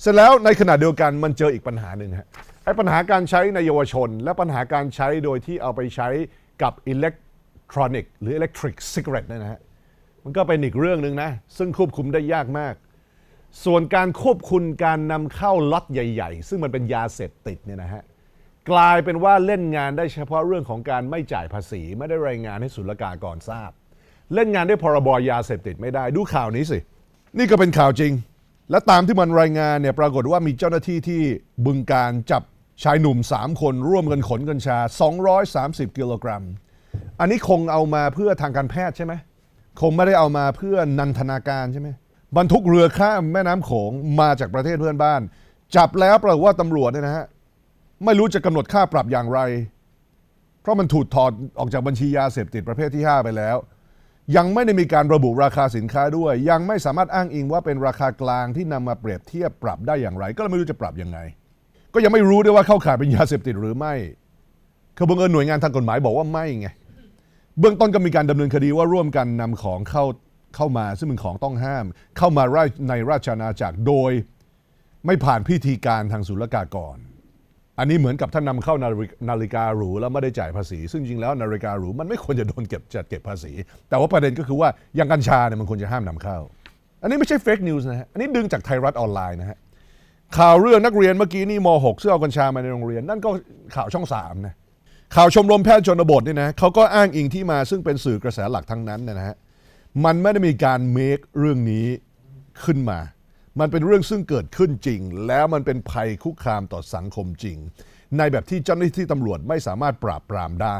เสร็จแล้วในขณะเดียวกันมันเจออีกปัญหาหนึ่งฮะไอ้ปัญหาการใช้ในเยาวชน และปัญหาการใช้โดยที่เอาไปใช้กับอิเล็กทรอนิกหรืออิเล็กทริกซิกเรตเนี่ยนะฮะมันก็เป็นอีกเรื่องหนึ่งนะ ซึ่งควบคุมได้ยากมาก ส่วนการควบคุมการนำเข้าล็อตใหญ่ ๆ ซึ่งมันเป็นยาเสพติดเนี่ยนะฮะกลายเป็นว่าเล่นงานได้เฉพาะเรื่องของการไม่จ่ายภาษี ไม่ได้รายงานให้ศุลกากรทราบ เล่นงานด้วยพรบยาเสพติดไม่ได้ดูข่าวนี้สิ นี่ก็เป็นข่าวจริง และตามที่มันรายงานเนี่ยปรากฏว่ามีเจ้าหน้าที่ที่บึงการจับชายหนุ่ม 3 คนร่วมกันขนกัญชา 230 กิโลกรัม อันนี้คงเอามาเพื่อทางการแพทย์ใช่ไหมคงไม่ได้เอามาเพื่อนันทนาการใช่ไหมบรรทุกเรือข้ามแม่น้ำโขงมาจากประเทศเพื่อนบ้าน จับแล้วปรากฏว่าตำรวจเนี่ยนะฮะไม่รู้จะกำหนดค่าปรับอย่างไร เพราะมันถูกถอดออกจากบัญชียาเสพติดประเภทที่ 5 ไปแล้ว ยังไม่ได้มีการระบุราคาสินค้าด้วย ยังไม่สามารถอ้างอิงว่าเป็นราคากลางที่นำมาเปรียบเทียบปรับได้อย่างไร ก็เลยไม่รู้จะปรับยังไง ก็ยังไม่รู้ด้วยว่าเข้าข่ายเป็นยาเสพติดหรือไม่คือบังเอิญหน่วยงานทางกฎหมายบอกว่าไม่ไงเบื้องต้นก็มีการดำเนินคดีว่าร่วมกันนำของเข้าเข้ามาซึ่งเป็นของต้องห้าม เข้ามาในราชอาณาจักรโดย ไม่ผ่านพิธีการทางศุลกากร อันนี้เหมือนกับท่านนำเข้านาฬินาฬิกาหรูแล้วไม่ได้จ่ายภาษี ซึ่งจริงแล้วนาฬิกาหรูมันไม่ควรจะโดนเก็บจัดเก็บภาษี แต่ว่าประเด็นก็คือว่าอย่างกัญชาเนี่ยมันควรจะห้ามนำเข้า อันนี้ไม่ใช่เฟกนิวส์นะฮะอันนี้ดึงจากไทยรัฐออนไลน์นะฮะข่าวเรื่องนักเรียนเมื่อกี้นี่ม .6 ซึ่งเอากัญชามาในโรงเรียน นั่นก็ข่าวช่องสามนะข่าวชมรมแพทย์ชนบทเนี่ยนะเขาก็อ้างอิงที่มาซึ่งเป็นสื่อกระแสหลักทั้งนั้นนะฮะมันไม่ได้มีการเมคเรื่องนี้ขึ้นมา มันเป็นเรื่องซึ่งเกิดขึ้นจริง แล้วมันเป็นภัยคุกคามต่อสังคมจริง ในแบบที่เจ้าหน้าที่ตำรวจไม่สามารถปราบปรามได้